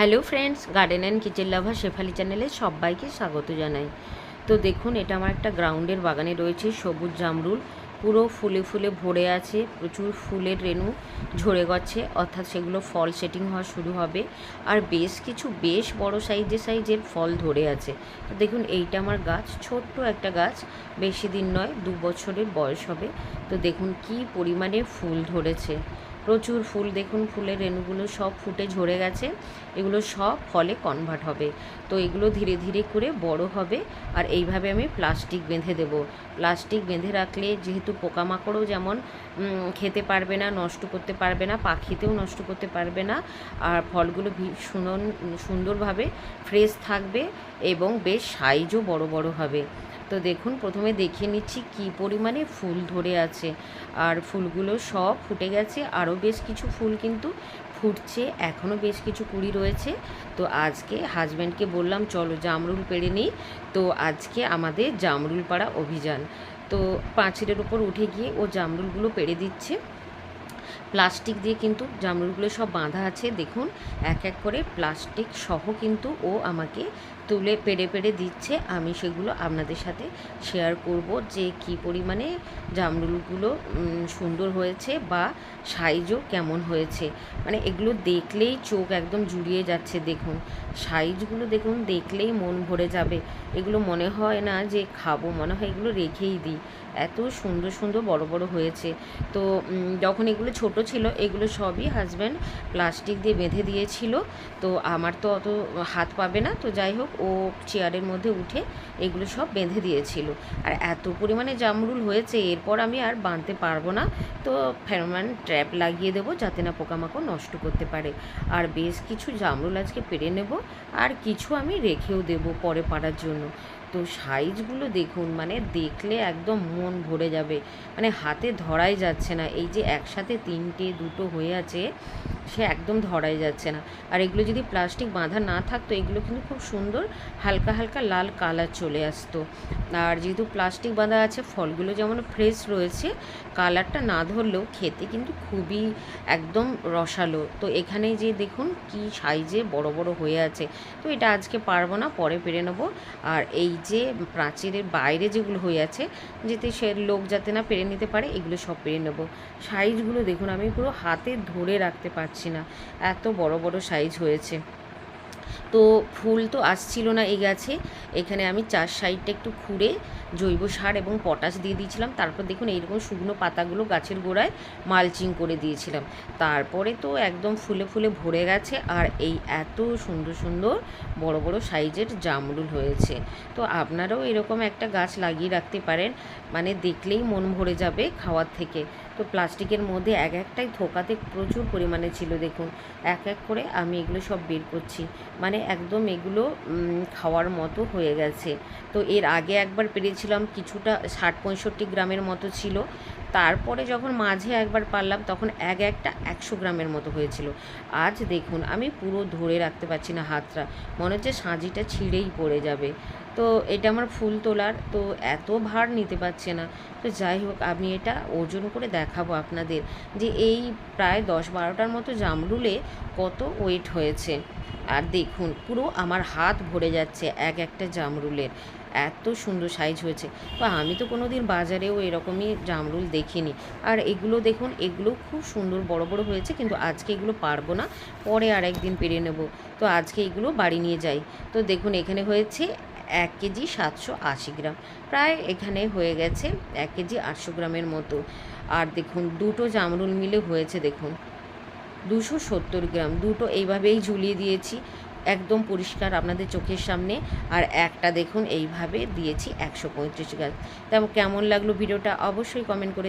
Hello friends garden and kitchen lover Shefali চ্যানেলে সবাইকে স্বাগত জানাই। তো দেখুন, এটা আমার একটা গ্রাউন্ডের বাগানে রয়েছে সবুজ জামরুল, পুরো ফুলে ফুলে ভরে আছে, প্রচুর ফুলের রেণু ঝরে গেছে, অর্থাৎ সেগুলো ফল সেটিং হওয়া শুরু হবে। আর বেশ কিছু বেশ বড় সাইজের সাইজের ফল ধরে আছে। তো দেখুন, এইটা আমার গাছ, ছোট্ট একটা গাছ, বেশি দিন নয়, দু বছরের বয়স হবে। তো দেখুন, কি পরিমাণে ফুল ধরেছে। প্রচুর ফুল, দেখুন ফুলের রেণুগুলো সব ফুটে ঝরে গেছে। এগুলো সব ফলে কনভার্ট হবে। তো এগুলো ধীরে ধীরে করে বড় হবে আর এইভাবে আমি প্লাস্টিক বেঁধে দেব। প্লাস্টিক বেঁধে রাখলে যেহেতু পোকামাকড়ও যেমন খেতে পারবে না, নষ্ট করতে পারবে না, পাখিতেও নষ্ট করতে পারবে না, আর ফলগুলো সুন্দরভাবে ফ্রেশ থাকবে এবং বেশ সাইজও বড় বড় হবে। তো দেখুন, প্রথমে দেখে নিচ্ছি কি পরিমাণে ফুল ধরে আছে। আর ফুলগুলো সব ফুটে গেছে। আরও বেশ কিছু ফুল কিন্তু ফুটছে। এখনও বেশ কিছু কুড়ি রয়েছে। তো আজকে হাজব্যান্ডকে বললাম, চলো জামরুল পেড়ে নিই। তো আজকে আমাদের জামরুল পাড়া অভিযান। তো পাঁচিলের ওপর উঠে গিয়ে ও জামরুলগুলো পেড়ে দিচ্ছে। প্লাস্টিক দিয়ে কিন্তু জামরুলগুলো সব বাঁধা আছে। দেখুন, এক এক করে প্লাস্টিক সহ কিন্তু ও আমাকে তুলে পেড়ে পেড়ে দিচ্ছে, আমি সেগুলো আপনাদের সাথে শেয়ার করব যে কি পরিমাণে জামরুলগুলো সুন্দর হয়েছে বা সাইজও কেমন হয়েছে। মানে এগুলো দেখলেই চোখ একদম জুড়িয়ে যাচ্ছে, দেখুন। সাইজগুলো দেখুন, দেখলেই মন ভরে যাবে। এগুলো মনে হয় না যে খাব, মনে হয় এগুলো রেখেই দিই। এত সুন্দর সুন্দর, বড় বড় হয়েছে। তো যখন এগুলো ছোট ছিল, এগুলো সবই হাজব্যান্ড প্লাস্টিক দিয়ে বেঁধে দিয়েছিল। তো আমার তো অত হাত পাবে না। তো যাই হোক ও চেয়ারের মধ্যে উঠে এগুলো সব বেঁধে দিয়েছিল। আর এত পরিমাণে জামরুল হয়েছে, এরপর আমি আর বাঁধতে পারব না। তো ফেরোমান ট্র্যাপ লাগিয়ে দেবো যাতে না পোকামাকড় নষ্ট করতে পারে। আর বেশ কিছু জামরুল আজকে পেরে নেব, আর কিছু আমি রেখেও দেব পরে পাড়ার জন্য। তো সাইজগুলো দেখুন মানে দেখলে একদম মন ভরে যাবে। মানে হাতে ধরাই যাচ্ছে না। এই যে একসাথে তিনটে, দুটো হয়ে আছে সে একদম ধরাই যাচ্ছে না। আর এগুলো যদি প্লাস্টিক বাঁধা না থাকতো, এগুলো কিন্তু খুব সুন্দর হালকা হালকা লাল কালার চলে আসতো। আর যেহেতু প্লাস্টিক বাঁধা আছে, ফলগুলো যেমন ফ্রেশ রয়েছে, কালারটা না ধরলেও খেতে কিন্তু খুবই একদম রসালো। তো এখানে যে দেখুন কি সাইজে বড় বড় হয়ে আছে। তো এটা আজকে পারব না, পরে পেরে নেব। আর এই যে প্রাচীরের বাইরে যেগুলো হয়ে আছে, যাতে সে লোক যাতে না পেরে নিতে পারে, এগুলো সব পেরে নেব। সাইজগুলো দেখুন, আমি পুরো হাতে ধরে রাখতে পারছি না। এত বড় বড় সাইজ হয়েছে। তো ফুল তো আসছিল না এই গাছে। এখানে আমি চার সাইডটা একটু খুঁড়ে জৈব সার এবং পটাশ দিয়ে দিয়েছিলাম। তারপর দেখুন এইরকম শুকনো পাতাগুলো গাছের গোড়ায় মালচিং করে দিয়েছিলাম। তারপরে তো একদম ফুলে ফুলে ভরে গেছে আর এই এত সুন্দর সুন্দর বড় বড় সাইজের জামরুল হয়েছে। তো আপনারাও এরকম একটা গাছ লাগিয়ে রাখতে পারেন। মানে দেখলেই মন ভরে যাবে খাওয়ার থেকে। তো প্লাস্টিকের মধ্যে এক একটাই থোকাতে প্রচুর পরিমাণে ছিল, দেখুন। এক এক করে আমি এগুলো সব বের করছি। মানে একদম এগুলো খাওয়ার মতো হয়ে গেছে। তো এর আগে একবার পেরেছিলাম কিছুটা ষাট পঁয়ষট্টি গ্রামের মতো ছিল। তারপরে যখন মাঝে একবার পারলাম, তখন এক একটা একশো গ্রামের মতো হয়েছিল। আজ দেখুন, আমি পুরো ধরে রাখতে পারছি না হাতটা। মনে হচ্ছে সাঁজিটা ছিঁড়েই পড়ে যাবে। তো এটা আমার ফুল তোলার, তো এত ভার নিতে পারছে না। তো যাই হোক, আমি এটা ওজন করে দেখাবো আপনাদের যে এই প্রায় দশ বারোটার মতো জামরুলে কত ওয়েট হয়েছে। আর দেখুন, পুরো আমার হাত ভরে যাচ্ছে এক একটা জামরুলের। এত সুন্দর সাইজ হয়েছে। বা আমি তো কোনো দিন বাজারেও এরকমই জামরুল দেখিনি। আর এগুলো দেখুন, এগুলো খুব সুন্দর বড় বড় হয়েছে, কিন্তু আজকে এগুলো পারব না। পরে আর একদিন পেরে নেব। তো আজকে এগুলো বাড়ি নিয়ে যাই। তো দেখুন, এখানে হয়েছে এক কেজি সাতশো আশি গ্রাম। প্রায় এখানে হয়ে গেছে এক কেজি আটশো গ্রামের মতো। আর দেখুন, দুটো জামরুল মিলে হয়েছে, দেখুন। দুশো সত্তর গ্রাম। দুটো এইভাবেই ঝুলিয়ে দিয়েছি। একদম পরিষ্কার আপনাদের চোখের সামনে। আর একটা দেখুন, এইভাবে দিয়েছি একশো পঁয়ত্রিশ গাছ তেমন কেমন লাগল ভিডিওটা অবশ্যই কমেন্ট করে